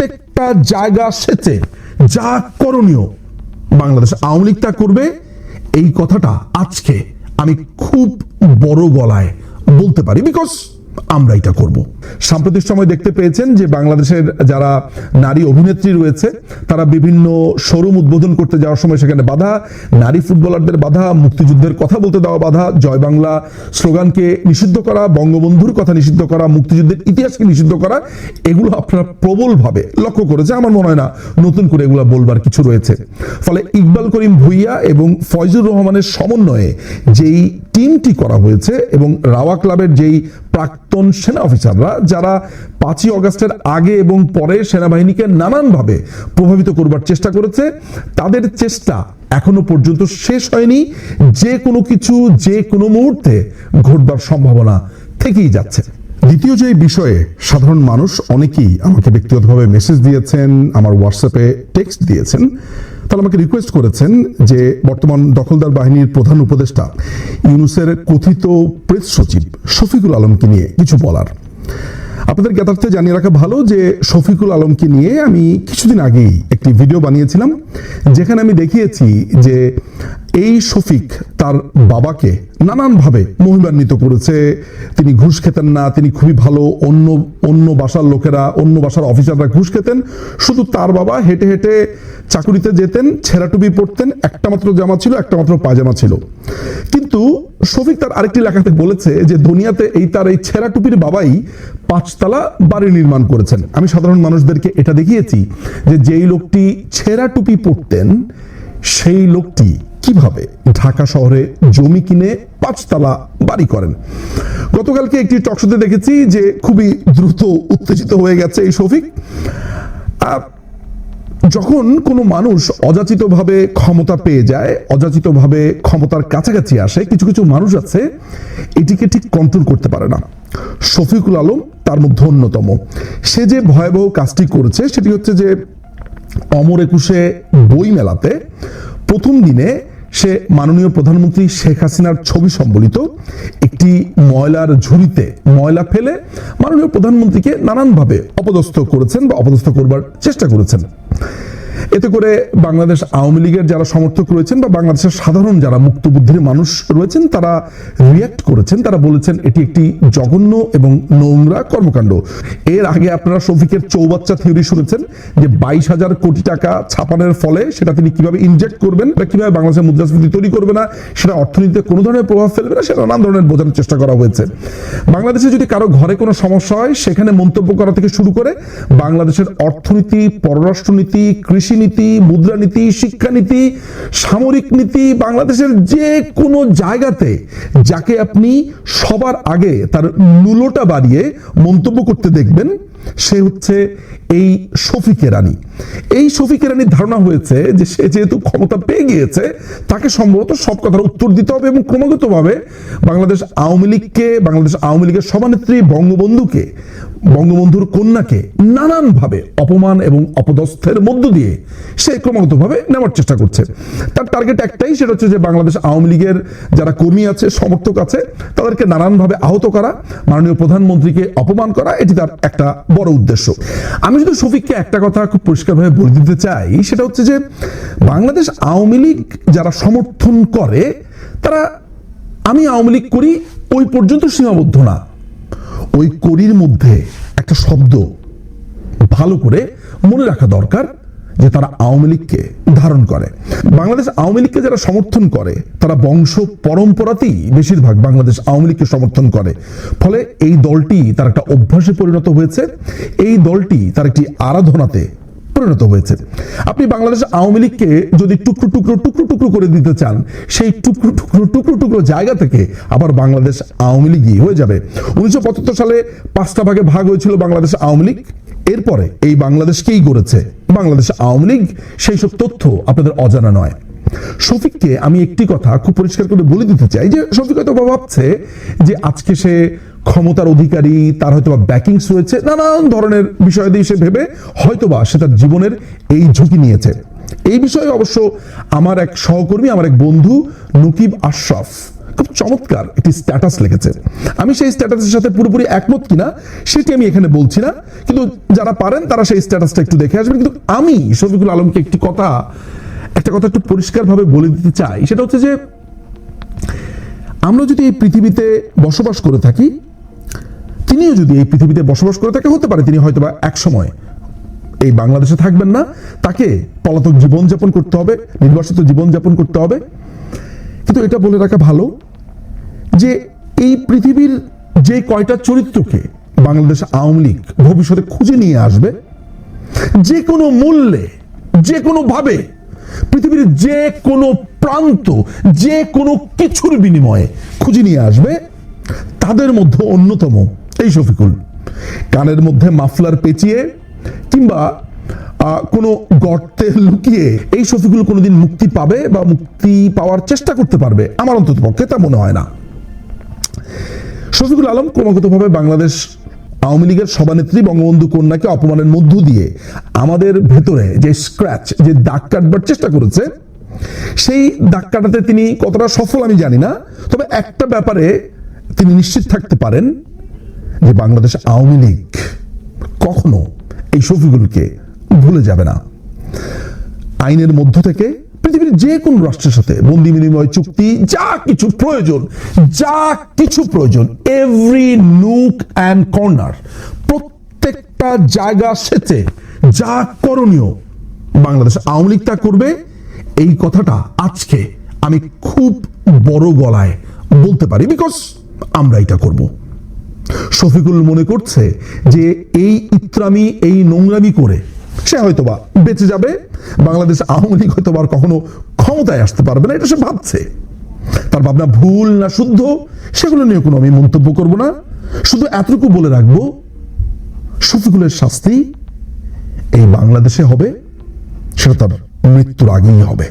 প্রত্যেকটা জায়গা সেচে যা করণীয় বাংলাদেশ আওয়ামী লীগ তা করবে, এই কথাটা আজকে আমি খুব বড় গলায় বলতে পারি। বিকজ আমরা এটা করব। সাম্প্রতিক সময় দেখতে পেয়েছেন যে বাংলাদেশের যারা নারী অভিনেত্রী রয়েছে, তারা বিভিন্ন শোরুম উদ্বোধন করতে যাওয়ার সময় সেখানে বাধা, নারী ফুটবলারদের বাধা, মুক্তিযুদ্ধের কথা বলতে দেওয়া বাধা, জয় বাংলা স্লোগানকে নিষিদ্ধ করা, বঙ্গবন্ধুর কথা নিষিদ্ধ করা, মুক্তিযুদ্ধের ইতিহাসকে নিষিদ্ধ করা, এগুলো আপনারা প্রবলভাবে লক্ষ্য করেছে আমার মনে হয় না নতুন করে এগুলো বলবার কিছু রয়েছে। ফলে ইকবাল করিম ভুইয়া এবং ফয়জুর রহমানের সমন্বয়ে যেই টিমটি করা হয়েছে এবং রাওয়া ক্লাবের যেই প্রাক্তন সেনা অফিসাররা, যারা পাঁচই অগস্টের আগে এবং পরে সেনাবাহিনীকে নানানভাবে প্রভাবিত করবার চেষ্টা করেছে, তাদের চেষ্টা এখনও পর্যন্ত শেষ হয়নি। যে কোনো কিছু, যে কোনো মুহূর্তে ঘটবার সম্ভাবনা থেকেই যাচ্ছে। দ্বিতীয় যে বিষয়ে, সাধারণ মানুষ অনেকেই আমাকে ব্যক্তিগতভাবে মেসেজ দিয়েছেন, আমার হোয়াটসঅ্যাপে টেক্সট দিয়েছেন। আমাকে রিকোয়েস্ট করেছেন যে বর্তমান দখলদার বাহিনীর প্রধান উপদেষ্টা ইউনুসের কথিত প্রেস সচিব শফিকুল আলমকে নিয়ে কিছু বলার। আপনাদের জ্ঞাতার্থে জানিয়ে রাখা ভালো যে শফিকুল আলমকে নিয়ে আমি কিছুদিন আগেই একটি ভিডিও বানিয়েছিলাম, যেখানে আমি দেখিয়েছি যে এই শফিক তার বাবাকে নানানভাবে মহিমান্বিত করেছে। তিনি ঘুষ খেতেন না, তিনি খুবই ভালো, অন্য অন্য বাসার লোকেরা, অন্য বাসার অফিসাররা ঘুষ খেতেন। শুধু তার বাবা হেঁটে হেঁটে চাকুরিতে যেতেন, ছেঁড়া টুপি পরতেন, একটা মাত্র জামা ছিল, একটা মাত্র পায়জামা ছিল। কিন্তু শফিক তার আরেকটি লেখাতে বলেছে যে, দুনিয়াতে এই তার এই ছেঁড়া টুপির বাবাই পাঁচতলা বাড়ি নির্মাণ করেছেন। আমি সাধারণ মানুষদেরকে এটা দেখিয়েছি যে, যেই লোকটি ছেঁড়া টুপি পরতেন, সেই লোকটি কীভাবে ঢাকা শহরে জমি কিনে পাঁচতলা বাড়ি করেন? গতকালকে একটি টকশোতে দেখেছি যে খুবই দ্রুত উত্তেজিত হয়ে গেছে এই শফিক। যখন কোনো মানুষ অযাচিতভাবে ক্ষমতা পেয়ে যায়, অযাচিতভাবে ক্ষমতার কাছাকাছি আসে, কিছু কিছু মানুষ আছে, এটিকে ঠিক কন্ট্রোল করতে পারে না। শফিকুল আলম তার মধ্যে অন্যতম সে যে ভয়াবহ কাজটি করেছে, সেটি হচ্ছে যে অমর একুশে বই মেলাতে প্রথম দিনে সে মাননীয় প্রধানমন্ত্রী শেখ হাসিনার ছবি সম্বলিত একটি ময়লার ঝুড়িতে ময়লা ফেলে মাননীয় প্রধানমন্ত্রীকে নানানভাবে অপদস্থ করেছেন বা অপদস্থ করবার চেষ্টা করেছেন। এতে করে বাংলাদেশ আওয়ামী লীগের যারা সমর্থক রয়েছেন বা বাংলাদেশের সাধারণ যারা মুক্তবুদ্ধির মানুষ রয়েছেন, তারা রিয়াক্ট করেছেন। তারা বলেছেন এটি একটি জঘন্য এবং নোংরা কর্মকাণ্ড। এর আগে আপনারা শফিকের চৌবাচ্চা থিওরি শুনেছেন যে বাইশ হাজার কোটি টাকা ছাপানোর ফলে সেটা তিনি কীভাবে ইনজেক্ট করবেন বা কীভাবে বাংলাদেশের মুদ্রাস্ফীতি তৈরি করবে না, সেটা অর্থনীতিতে কোনো ধরনের প্রভাব ফেলবে না, সেটা নানান ধরনের বোঝানোর চেষ্টা করা হয়েছে। বাংলাদেশে যদি কারও ঘরে কোনো সমস্যা হয়, সেখানে মন্তব্য করা থেকে শুরু করে বাংলাদেশের অর্থনীতি, পররাষ্ট্রনীতি কৃষিনীতি মুদ্রানীতি, শিক্ষানীতি, সামরিক নীতি, বাংলাদেশের যে কোনো জায়গাতে যাকে আপনি সবার আগে তার মূল্যটা বাড়িয়ে মন্তব্য করতে দেখবেন, সে হচ্ছে এই শফিকে রানী। এই শফিকে রানীর ধারণা হয়েছে যে সে যেহেতু ক্ষমতা পেয়ে গিয়েছে, তাকে সম্ভবত সব কথার উত্তর দিতে হবে এবং ক্রমাগতভাবে বাংলাদেশ আওয়ামী লীগকে, বাংলাদেশ আওয়ামী লীগের সভানেত্রী, বঙ্গবন্ধুকে বঙ্গবন্ধুর কন্যাকে নানানভাবে অপমান এবং অপদস্থের মধ্য দিয়ে সে ক্রমাগতভাবে নেওয়ার চেষ্টা করছে। তার টার্গেট একটাই, সেটা হচ্ছে যে বাংলাদেশ আওয়ামী লীগের যারা কর্মী আছে, সমর্থক আছে, তাদেরকে নানানভাবে আহত করা, মাননীয় প্রধানমন্ত্রীকে অপমান করা, এটি তার একটা বড় উদ্দেশ্য। আমি শুধু শফিককে একটা কথা খুব পরিষ্কারভাবে বলে দিতে চাই, সেটা হচ্ছে যে বাংলাদেশ আওয়ামী লীগ যারা সমর্থন করে, তারা আমি আওয়ামী লীগ করি, ওই পর্যন্ত সীমাবদ্ধ না। ওই করির মধ্যে একটা শব্দ ভালো করে মনে রাখা দরকার যে তারা আওয়ামী লীগকে ধারণ করে। বাংলাদেশ আওয়ামী লীগকে যারা সমর্থন করে, তারা বংশ পরম্পরাতেই বেশিরভাগ বাংলাদেশ আওয়ামী লীগকে সমর্থন করে। ফলে এই দলটি তার একটা অভ্যাসে পরিণত হয়েছে। এই দলটি তার একটি আরাধনাতে পরিণত হয়েছে। আপনি বাংলাদেশ আওয়ামী লীগকে যদি টুকরো টুকরো টুকরো টুকরো করে দিতে চান, সেই টুকরো টুকরো টুকরো টুকরো জায়গা থেকে আবার বাংলাদেশ আওয়ামী লীগই হয়ে যাবে। উনিশশো পঁচাত্তর সালে পাঁচটা ভাগে ভাগ হয়েছিল বাংলাদেশ আওয়ামী লীগ। এরপরে এই বাংলাদেশকেই গড়েছে। বাংলাদেশ আওয়ামী লীগ, সেই সব তথ্য আপনাদের অজানা নয়। শফিককে আমি একটি কথা খুব পরিষ্কার করে বলে দিতে চাই যে, শফিক হয়তো ভাবছে যে আজকে সে ক্ষমতার অধিকারী, তার হয়তো বা ব্যাকিংস রয়েছে, নানান ধরনের বিষয় দিয়ে সে ভেবে হয়তোবা সে তার জীবনের এই ঝুঁকি নিয়েছে। এই বিষয়ে অবশ্য আমার এক সহকর্মী, আমার এক বন্ধু নকিব আশরাফ খুব চমৎকার একটি স্ট্যাটাস লিখেছে। আমি সেই স্ট্যাটাসের সাথে পুরোপুরি একমত কিনা, সেটি আমি এখানে বলছি না, কিন্তু যারা পারেন তারা সেই স্ট্যাটাসটা একটু দেখে আসবেন। কিন্তু আমি শফিকুল আলমকে একটি কথা, একটা কথা একটু পরিষ্কারভাবে বলে দিতে চাই, সেটা হচ্ছে যে আমরা যদি এই পৃথিবীতে বসবাস করে থাকি তিনিও যদি এই পৃথিবীতে বসবাস করে থাকে, হতে পারে তিনি হয়তোবা এক সময় এই বাংলাদেশে থাকবেন না। তাকে পলাতক জীবনযাপন করতে হবে, নির্বাসিত জীবনযাপন করতে হবে। কিন্তু এটা বলে রাখা ভালো যে এই পৃথিবীর যে কয়টা চরিত্রকে বাংলাদেশ আওয়ামী লীগ ভবিষ্যতে খুঁজে নিয়ে আসবে, যে কোনো মূল্যে, যে কোনো ভাবে পৃথিবীর যে কোনো প্রান্ত, যে কোনো কিছুর বিনিময়ে খুঁজে নিয়ে আসবে, তাদের মধ্যে অন্যতম এই শফিকুল, কানের মধ্যে মাফলার পেঁচিয়ে কিংবা কোনো গর্তে লুকিয়ে এই শফিকুল কোনোদিন মুক্তি পাবে বা মুক্তি পাওয়ার চেষ্টা করতে পারবে? আমার অন্তত পক্ষে তা মনে হয় না। শফিকুল আলম ক্রমাগতভাবে বাংলাদেশ আওয়ামী লীগের সভানেত্রী, বঙ্গবন্ধু কন্যাকে অপমানের মধ্য দিয়ে আমাদের ভেতরে যে স্ক্র্যাচ যে দাগ কাটবার চেষ্টা করেছে, সেই দাগ কাটাতে তিনি কতটা সফল আমি জানি না। তবে একটা ব্যাপারে তিনি নিশ্চিত থাকতে পারেন যে বাংলাদেশ আওয়ামী লীগ কখনো এই শফিকুলকে ভুলে যাবে না। আইনের মধ্য থেকে পৃথিবীর যে কোন রাষ্ট্রের সাথে বন্দি বিনিময় চুক্তি, যা কিছু প্রয়োজন, যা কিছু প্রয়োজন এভরি নুক অ্যান্ড কর্নার প্রত্যেকটা জায়গা সেচে যা করণীয়, বাংলাদেশ আওয়ামী লীগ তা করবে। এই কথাটা আজকে আমি খুব বড় গলায় বলতে পারি বিকজ আমরা এটা করব। শফিকুল মনে করছে যে এই ইত্রামি, এই নোংরামি করে সে হয়তোবা বেঁচে যাবে, বাংলাদেশ আওয়ামী লীগ হয়তো আর কখনো ক্ষমতায় আসতে পারবে না, এটা সে ভাবছে। তার ভাবনা ভুল না শুদ্ধ, সেগুলো নিয়ে কোনো আমি মন্তব্য করব না। শুধু এতটুকু বলে রাখব, শফিকুলের শাস্তি এই বাংলাদেশে হবে, সেটা তার মৃত্যুর আগেই হবে।